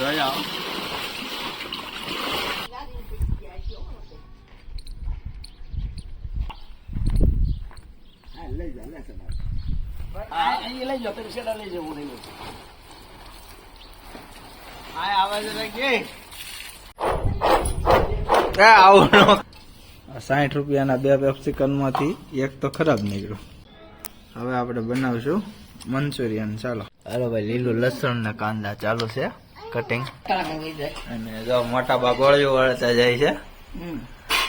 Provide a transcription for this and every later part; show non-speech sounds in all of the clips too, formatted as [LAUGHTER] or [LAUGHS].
અહીં લઈ જાઓ સાઠ રૂપિયાના બે પેપ્સિકનમાંથી એક તો ખરાબ નીકળ્યું. હવે આપણે બનાવશું મંચુરિયન, ચાલો. હાલો ભાઈ, લીલું લસણ ને કાંદા ચાલુ છે. કટિંગ અને જો મોટા બા ગોળીઓ વળતા જાય છે.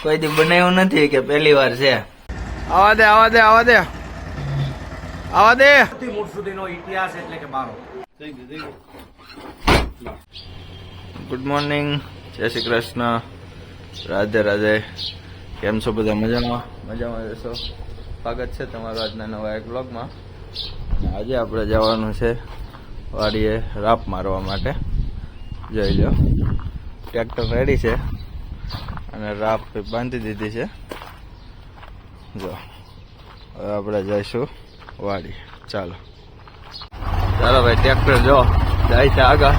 કોઈ દી બનાવ્યું નથી કે પહેલી વાર છે. આવા દે આવા દે આવા દે. આવા દે. મૂળ સુધીનો ઇતિહાસ એટલે કે મારો ગુડ મોર્નિંગ જય શ્રી કૃષ્ણ. રાધે રાધે. કેમ છો બધા? મજામાં? મજામાં જશો સ્વાગત છે તમારું આજના નવા એક બ્લોગમાં આજે આપણે જવાનું છે વાડીએ રાપ મારવા માટે. જોઈ લો ટ્રેક્ટર રેડી છે. અને રાફ બાંધી દીધી છે. જો, હવે આપણે જઈશું વાડી. ચાલો. ચાલો ભાઈ, ટ્રેક્ટર જો જાય છે આગળ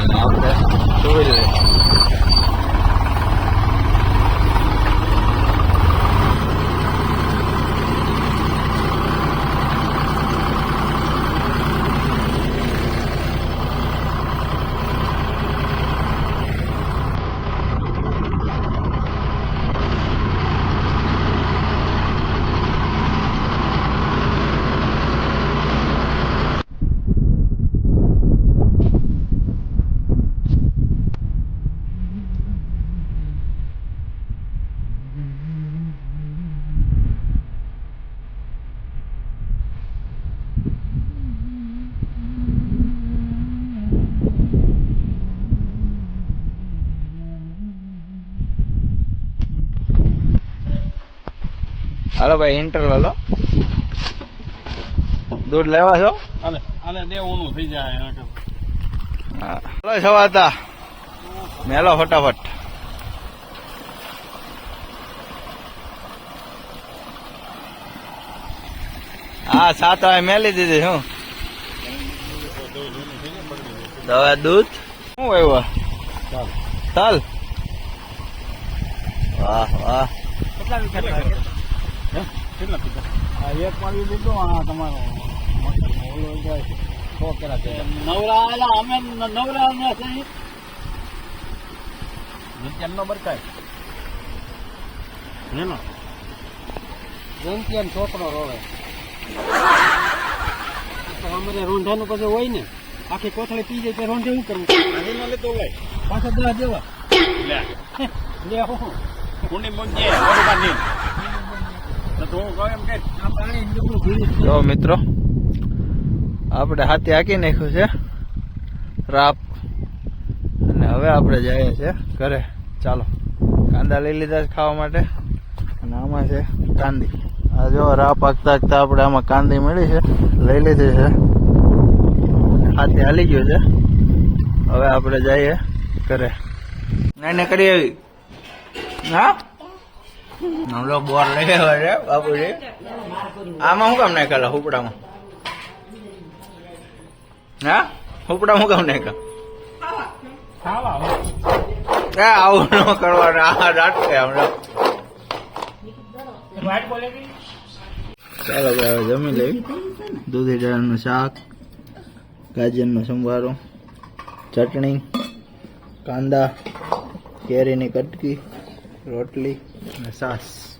અને આપણે ટુ વ્હીલર હાલો ભાઈ ઇન્ટરવલ દૂધ લેવા છો? આલે આલે દેવાનું થઈ જાય. હા. હલો સવાતા મેલો ફટાફટ. હા સાત વાગે મેલી દીધી શું? દવા દૂધ? શું આવ્યું? તલ. વાહ વાહ. કેટલા? કેટલા પીધા? એક પાડી લીધો આ તમારો ઓલો જાય સો કેરા નવરા એલા અમે નવરા ને છે ઈ. નિત્યાનનો બરકાય. નેનો. નિત્યાન છોકરો રોવે. તો અમારે રોંઢાનું પછી હોય ને આખી કોથળી પી જાય તો રોંઢે શું કરવું લેતો હોય પાછો દસ દેવા લે લે હું કુંડી જો મિત્રો, આપણે હાથે હાકી નાખ્યું છે, રાપ. અને હવે આપણે જઈએ છીએ ઘરે. ચાલો, કાંદા લઈ લીધા છે ખાવા માટે. અને આમાં છે કાંદી. આ જો રાપ હાકતા હાકતા આપણે આમાં કાંદી મળી છે, લઈ લીધી છે. હાથે હાલી ગયું છે. હવે આપણે જઈએ ઘરે. નાઈને કરી આવી. હા? હમણાં બોર લઈ આવ્યા છે બાપુજી. આમાં શું કામ નાખેલા હુપડામાં? હા? હુપડા શું કામ નાખ્યા? આવું ન કરવાનું આ રાખે હમણાં. વાઈટ બોલે ચાલો ભાઈ હવે જમી લઈ દૂધી દાળનું શાક ગાજરનો સંભારો ચટણી કાંદા કેરીની કટકી રોટલી. છાસ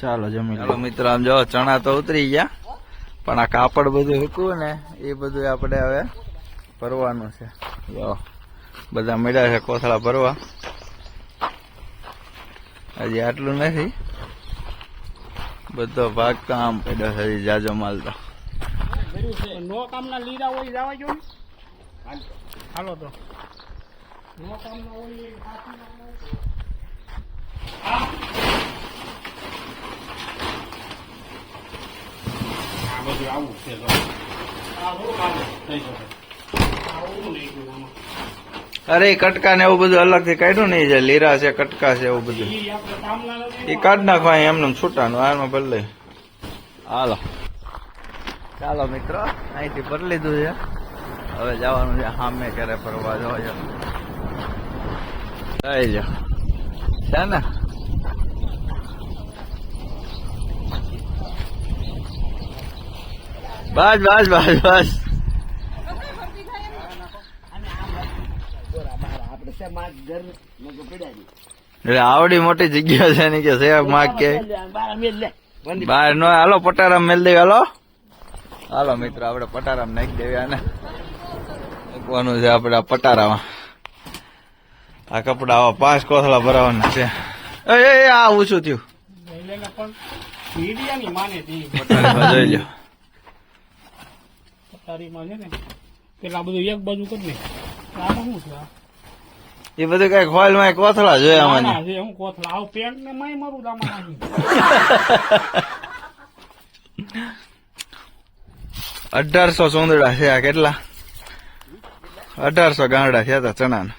ચાલો જમી ચાલો મિત્ર આમ જો ચણા તો ઉતરી ગયા પણ આ કાપડ બધું હૂકવું ને એ બધું આપણે હવે ભરવાનું છે. જો બધા મળ્યા છે કોથળા ભરવા. હજી આટલું નથી. બધો ભાગ તો આમ પડ્યો છે હજી જાજો માલ તો. નો કામના લીરા હોય જવા જો હાલો તો. નો કામના હોય. સાચી ના હોય. આ બધું આવું છે જો. આ બહુ કામ થઈ શકે આવું નહીં જોયું આમાં. અરે કટકા ને એવું બધું અલગથી કાઢ્યું નહીં છે લીરા છે, કટકા છે એવું બધું. એ કાઢ નાખવા એમને છૂટાનું આમાં ભલે હાલો ચાલો મિત્રો, અહીંથી ભરી લીધું છે હવે જવાનું છે સામે કરે ફરવા જવા જાય છે ને બસ બસ બસ બસ. આવડી મોટી જગ્યા છે ને કે સેવ માગ કે. બહાર નો, હાલો, પટારામ મેલ દેવી, હાલો. હાલો, મિત્રો, આપણે પટારામ નાખી દેવી આને. મૂકવાનું છે આપણે આ પટારામાં. આ કપડા આવા પાંચ કોથળા ભરાવાના છે. એ આ ઓછું થયું. જોઈ લો તારીમાં છે ને પેલા બધું એક બાજુ કરી ને આમાં શું છે એ બધું કઈ ખોલમાં કોથળા જોયા મને હું કોથળા આવું પેન્ટ ને માય મારું દામા [LAUGHS] અઢારસો ચોંદડા છે આ કેટલા? અઢારસો ગાંડા થયા હતા ચણાના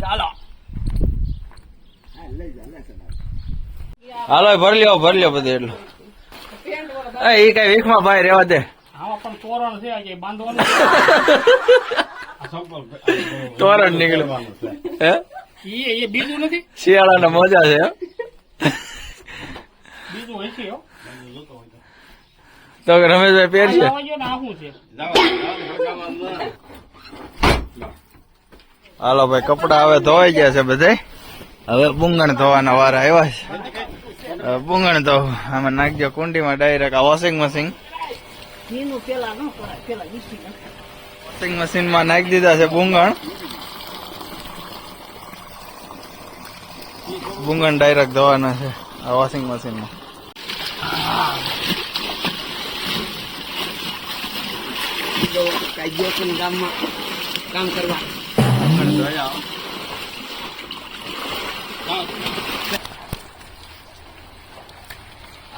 ચાલો હાલો ભર લ્યો ભર લ્યો બધું એટલું. એ કઈ કઈ વીખમાં ભાઈ રેવા દે. તોરણ [LAUGHS] [LAUGHS] નીકળ્યું હે? બીજું નથી? શિયાળાના મોજા છે બીજું. તો રમેશભાઈ પહેરશે. હાલો ભાઈ કપડા હવે ધોવાઈ ગયા છે બધે હવે બુંગણ ધોવાના વારા આવ્યા છે. બુંગણ ધો આમાં નાખજો કુંડીમાં ડાયરેક્ટ આ વોશિંગ મશીન વોશિંગ મશીનમાં નાખી. દીધા છે બુંગણ બુંગણ ડાયરેક્ટ ધોવાના છે આ વોશિંગ મશીનમાં કામ કરવા.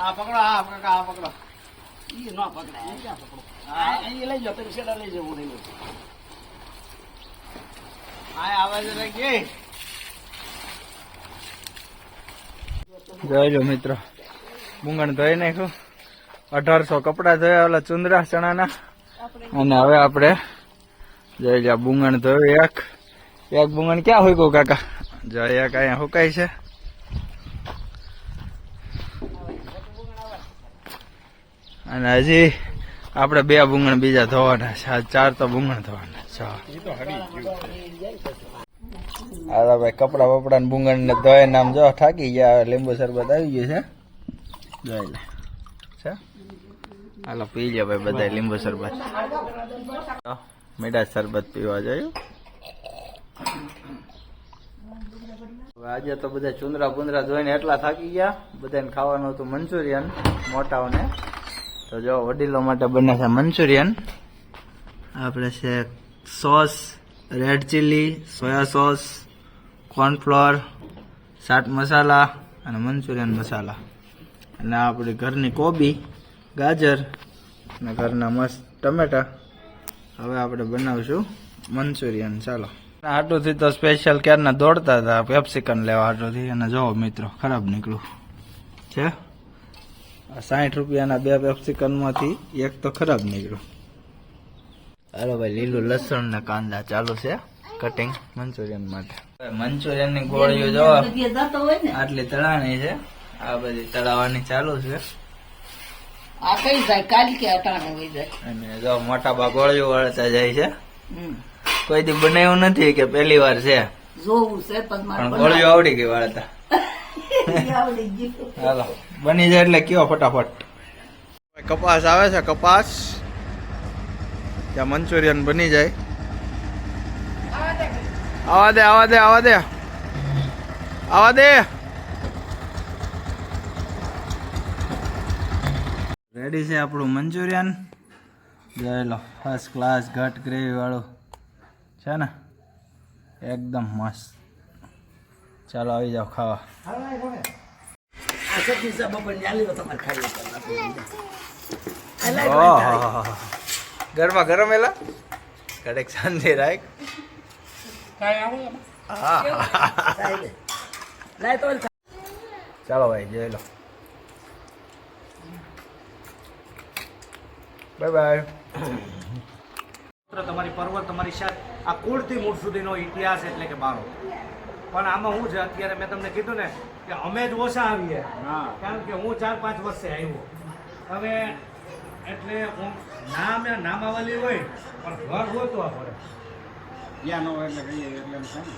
આ પકડો આ પકડો આ પકડો. ઈ ન પકડાય આ ક્યાં પકડો? આ અહીં લઈ જાઓ તમે સેડા લઈ હું લઈ લઉં. આ આવાજ રાખી જોઈ લો મિત્રો બુંગણ ધોઈ નાખ્યું. અઢારસો કપડા ધોયા ઓલા ચુંદરા ચણાના. અને હવે આપણે જોઈ લો બુંગણ ધોયું. એક એક બુંગણ ક્યાં હોય કાકા? જો એક અહીંયા હુકાય છે. અને હજી આપણે બે બુંગણ બીજા ધોવાના છે. ચાર તો બુંગણ ધોવાના છે. હા ભાઈ કપડા બપડા ને બુંગણ ને ધોય નામ જો થાકી ગયા લીંબુ શરબત આવી ગયું છે. જોઈ લે. છે? હાલો, પી લે ભાઈ બધા લીંબુ શરબત. મીઠા શરબત પીવા જોયું? આજે તો બધા ચુંદરા પુંદરા ધોઈને એટલા થાકી ગયા. બધાને ખાવાનું હતું મંચુરિયન, મોટાઓને. તો જો વડીલો માટે બને છે મંચુરિયન. આપણે છે sauce, red chilli, soya sauce, cornflour chaat masala અને મંચુરિયન મસાલા. અને આપણી ઘરની કોબી, ગાજર અને ઘરના મસ્ત ટમેટા. હવે આપણે બનાવશું મંચુરિયન. ચાલો. આટલુંથી તો સ્પેશિયલ ક્યારના દોડતા હતા કેપ્સિકન લેવા હાટુથી. અને જોવો મિત્રો, ખરાબ નીકળ્યું. છે? સાઠ રૂપિયાના બે પેપ્સિકનમાંથી એક તો ખરાબ નીકળ્યું. હાલો ભાઈ લીલું લસણ ને કાંદા ચાલુ છે. કટિંગ મંચુરિયન માટે. મંચુરિયનની ગોળીઓ જો આટલી તળાણી છે. આ બધી તળાવવાની ચાલુ છે. આ કઈ જાય? કાલ કે અટાણે વહી જાય. અને જો મોટા બા ગોળીઓ વળતા જાય છે. કોઈ દી બનાવ્યું નથી કે પહેલી વાર છે. જોવું છે પણ ગોળીઓ આવડી ગઈ વાળતા. બની જાય એટલે કયો ફટાફટ. કપાસ આવે છે, કપાસ. ત્યાં મંચુરિયન બની જાય. આવા દે આવા દે આવા દે. આવા દે. રેડી છે આપણું મંચુરિયન? જોઈ લો ફર્સ્ટ ક્લાસ ઘટ ગ્રેવી વાળું. છે ને? એકદમ મસ્ત. ચાલો આવી જાઓ ખાવા. હો તમારે ખાઈ હા ઓહો. ગરમા ગરમ એલા? કડક સાંજે રાખ? હા ચાલો ભાઈ જઈ લો. Bye bye. તમારી પર્વત તમારી શાદ આ કુળથી મૂળ સુધીનો ઇતિહાસ એટલે કે મારો પણ આમાં શું છે અત્યારે મેં તમને કીધું ને કે અમે જ ઓછા આવીએ. હા. કારણ કે હું ચાર પાંચ વર્ષે આવ્યો. હવે એટલે હું નામ નામાવાલી હોય પણ ઘર ગોતવા પડે ન હોય એટલે કહીએ એટલે એમ થાય